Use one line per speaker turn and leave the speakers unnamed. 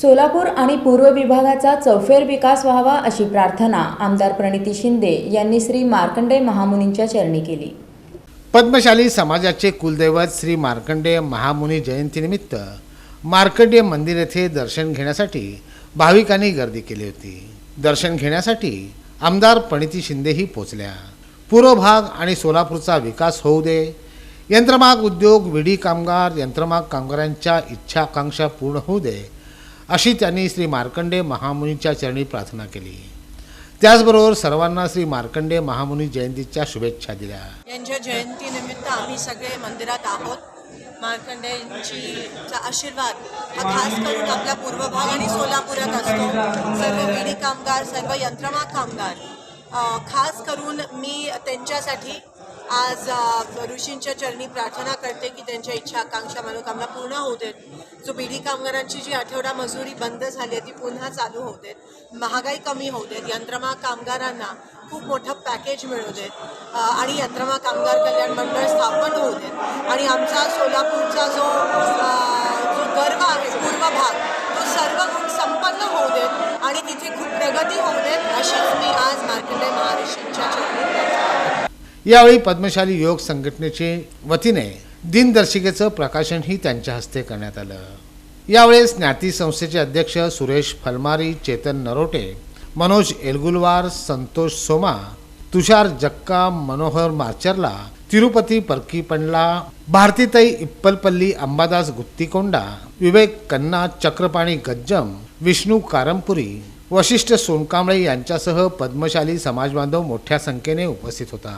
सोलापूर आणि पूर्व विभागाचा चौफेर विकास व्हावा अशी प्रार्थना आमदार प्रणिती शिंदे यांनी श्री मार्कंडेय महामुनींच्या चरणी केली.
पद्मशाली समाजाचे कुलदैवत श्री मार्कंडेय महामुनी जयंतीनिमित्त मार्कंडेय मंदिर येथे दर्शन घेण्यासाठी भाविकांनी गर्दी केली होती. दर्शन घेण्यासाठी आमदार प्रणिती शिंदेही पोचल्या. पूर्व भाग आणि सोलापूरचा विकास होऊ दे. यंत्रमाग उद्योग विडी कामगार यंत्रमाग कामगारांच्या इच्छा आकांक्षा पूर्ण होऊ दे. अशी त्यांनी श्री मार्कंडे महामुनीच्या चरणी प्रार्थना केली. त्याचबरोबर सर्वांना श्री मार्कंडेय महामुनी जयंतीच्या शुभेच्छा दिल्या.
यांच्या जयंतीनिमित्त आम्ही सगळे मंदिरात आहोत. मार्कंडेंची आशीर्वाद हा खास करून आपला पूर्व भाग आणि सोलापुरात असतो. सर्व विडी कामगार सर्व यंत्रमाग कामगार खास करून मी त्यांच्यासाठी आज ऋषींच्या चरणी प्रार्थना करते की त्यांच्या इच्छा आकांक्षा मनोकामना पूर्ण होऊ देत. जो बिडी कामगारांची जी आठवडा मजुरी बंद झाली आहे ती पुन्हा चालू होऊ देत. महागाई कमी होऊ देत. कामगारांना खूप मोठं पॅकेज मिळू देत. आणि यंत्रमा कामगार कल्याण मंडळ स्थापन होऊ देत. आणि आमचा सोलापूरचा जो जो गर्व आहे पूर्व भाग
यावेळी पद्मशाली योग संघटनेचे वतीने दिनदर्शिकेचं प्रकाशनही त्यांच्या हस्ते करण्यात आलं. यावेळेस ज्ञाती संस्थेचे अध्यक्ष सुरेश फलमारी चेतन नरोटे मनोज एलगुलवार संतोष सोमा तुषार जक्का मनोहर मार्चरला तिरुपती परकीपणला भारतीताई इप्पलपल्ली अंबादास गुत्तीकोंडा विवेक कन्ना चक्रपाणी गज्जम विष्णू कारमपुरी वशिष्ठ सोनकांबळे यांच्यासह पद्मशाली समाजबांधव मोठ्या संख्येने उपस्थित होता.